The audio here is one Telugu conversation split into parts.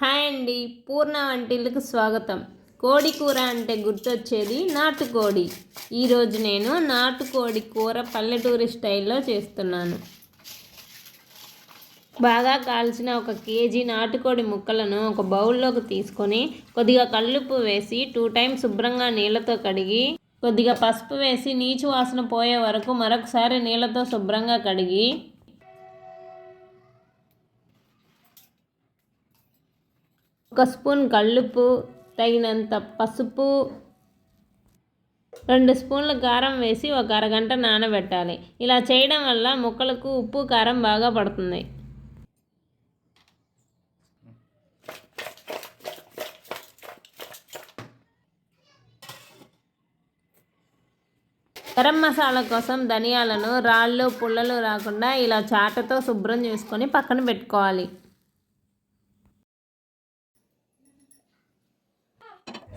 హాయ్ అండి పూర్ణ వంటిలకు స్వాగతం. కోడి కూర అంటే గుర్తొచ్చేది నాటుకోడి. ఈరోజు నేను నాటుకోడి కూర పల్లెటూరి స్టైల్లో చేస్తున్నాను. బాగా కాల్చిన ఒక కేజీ నాటుకోడి ముక్కలను ఒక బౌల్లోకి తీసుకొని కొద్దిగా కల్లుప్పు వేసి టూ టైమ్స్ శుభ్రంగా నీళ్ళతో కడిగి కొద్దిగా పసుపు వేసి నీచు వాసన పోయే వరకు మరొకసారి నీళ్ళతో శుభ్రంగా కడిగి ఒక స్పూన్ కళ్ళుప్పు తగినంత పసుపు రెండు స్పూన్ల కారం వేసి ఒక అరగంట నానబెట్టాలి. ఇలా చేయడం వల్ల ముక్కలకు ఉప్పు కారం బాగా పడుతుంది. గరం మసాలా కోసం ధనియాలను రాళ్ళు పుల్లలు రాకుండా ఇలా చాటతో శుభ్రం చేసుకొని పక్కన పెట్టుకోవాలి.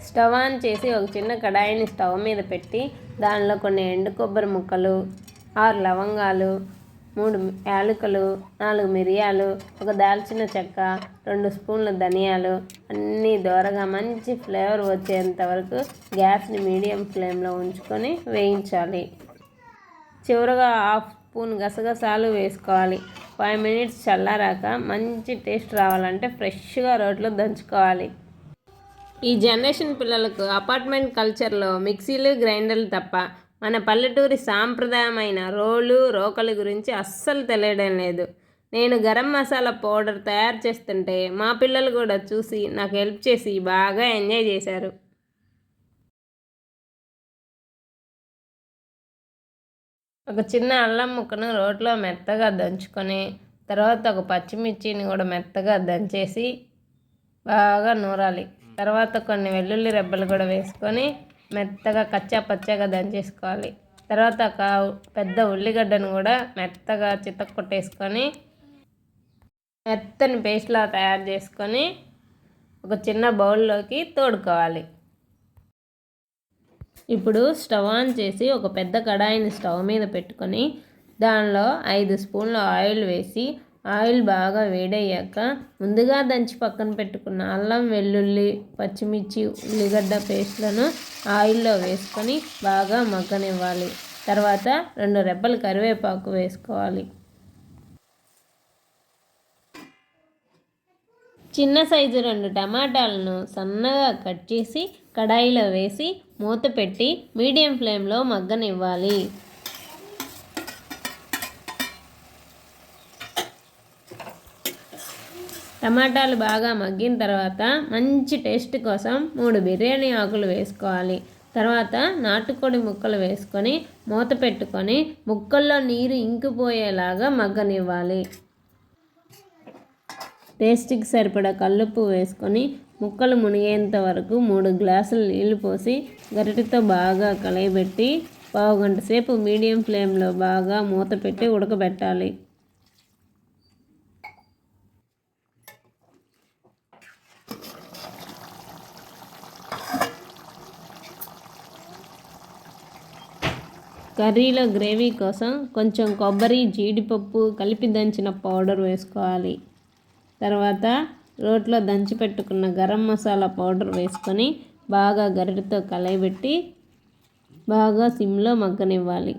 స్టవ్ ఆన్ చేసి ఒక చిన్న కడాయిని స్టవ్ మీద పెట్టి దానిలో కొన్ని ఎండు కొబ్బరి ముక్కలు ఆరు లవంగాలు మూడు యాలకులు నాలుగు మిరియాలు ఒక దాల్చిన చెక్క రెండు స్పూన్ల ధనియాలు అన్నీ దోరగా మంచి ఫ్లేవర్ వచ్చేంత వరకు గ్యాస్ని మీడియం ఫ్లేమ్లో ఉంచుకొని వేయించాలి. చివరగా హాఫ్ స్పూన్ గసగసాలు వేసుకోవాలి. ఫైవ్ మినిట్స్ చల్లారాక మంచి టేస్ట్ రావాలంటే ఫ్రెష్గా రోట్లో దంచుకోవాలి. ఈ జనరేషన్ పిల్లలకు అపార్ట్మెంట్ కల్చర్లో మిక్సీలు గ్రైండర్లు తప్ప మన పల్లెటూరి సాంప్రదాయమైన రోలు రోకలు గురించి అస్సలు తెలియడం లేదు. నేను గరం మసాలా పౌడర్ తయారు చేస్తుంటే మా పిల్లలు కూడా చూసి నాకు హెల్ప్ చేసి బాగా ఎంజాయ్ చేశారు. ఒక చిన్న అల్లం ముక్కను రోట్లో మెత్తగా దంచుకొని తర్వాత ఒక పచ్చిమిర్చిని కూడా మెత్తగా దంచేసి బాగా నూరాలి. తర్వాత కొన్ని వెల్లుల్లి రెబ్బలు కూడా వేసుకొని మెత్తగా కచ్చా పచ్చగా దంచేసుకోవాలి. తర్వాత ఒక పెద్ద ఉల్లిగడ్డను కూడా మెత్తగా చితక్ కొట్టేసుకొని మెత్తని పేస్ట్లా తయారు చేసుకొని ఒక చిన్న బౌల్లోకి తోడుకోవాలి. ఇప్పుడు స్టవ్ ఆన్ చేసి ఒక పెద్ద కడాయిని స్టవ్ మీద పెట్టుకొని దానిలో ఐదు స్పూన్ల ఆయిల్ వేసి ఆయిల్ బాగా వేడయ్యాక ముందుగా దంచి పక్కన పెట్టుకున్న అల్లం వెల్లుల్లి పచ్చిమిర్చి ఉల్లిగడ్డ పేస్ట్లను ఆయిల్లో వేసుకొని బాగా మగ్గనివ్వాలి. తర్వాత రెండు రెబ్బలు కరివేపాకు వేసుకోవాలి. చిన్న సైజు రెండు టమాటాలను సన్నగా కట్ చేసి కడాయిలో వేసి మూత పెట్టి మీడియం ఫ్లేమ్లో మగ్గనివ్వాలి. టమాటాలు బాగా మగ్గిన తర్వాత మంచి టేస్ట్ కోసం మూడు బిర్యానీ ఆకులు వేసుకోవాలి. తర్వాత నాటుకోడి ముక్కలు వేసుకొని మూత పెట్టుకొని ముక్కల్లో నీరు ఇంకిపోయేలాగా మగ్గనివ్వాలి. టేస్ట్కి సరిపడా కల్లుప్పు వేసుకొని ముక్కలు మునిగేంత వరకు మూడు గ్లాసులు నీళ్ళు పోసి గరిటెతో బాగా కలయబెట్టి పావు గంట సేపు మీడియం ఫ్లేమ్లో బాగా మూత పెట్టి ఉడకబెట్టాలి. కర్రీలో గ్రేవీ కోసం కొంచెం కొబ్బరి జీడిపప్పు కలిపి దంచిన పౌడర్ వేసుకోవాలి. తర్వాత రోట్లో దంచి పెట్టుకున్న గరం మసాలా పౌడర్ వేసుకొని బాగా గరిటతో కలయబెట్టి బాగా సిమ్లో మగ్గనివ్వాలి.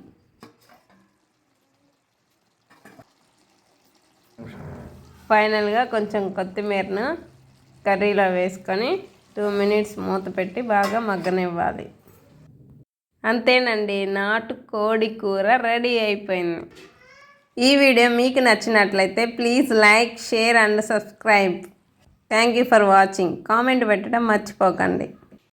ఫైనల్గా కొంచెం కొత్తిమీరను కర్రీలో వేసుకొని టూ మినిట్స్ మూత పెట్టి బాగా మగ్గనివ్వాలి. అంతేనండి నాటు కోడి కూర రెడీ అయిపోయింది. ఈ వీడియో మీకు నచ్చినట్లయితే please like share and subscribe. Thank you for watching. Comment పెట్టడం మర్చిపోకండి.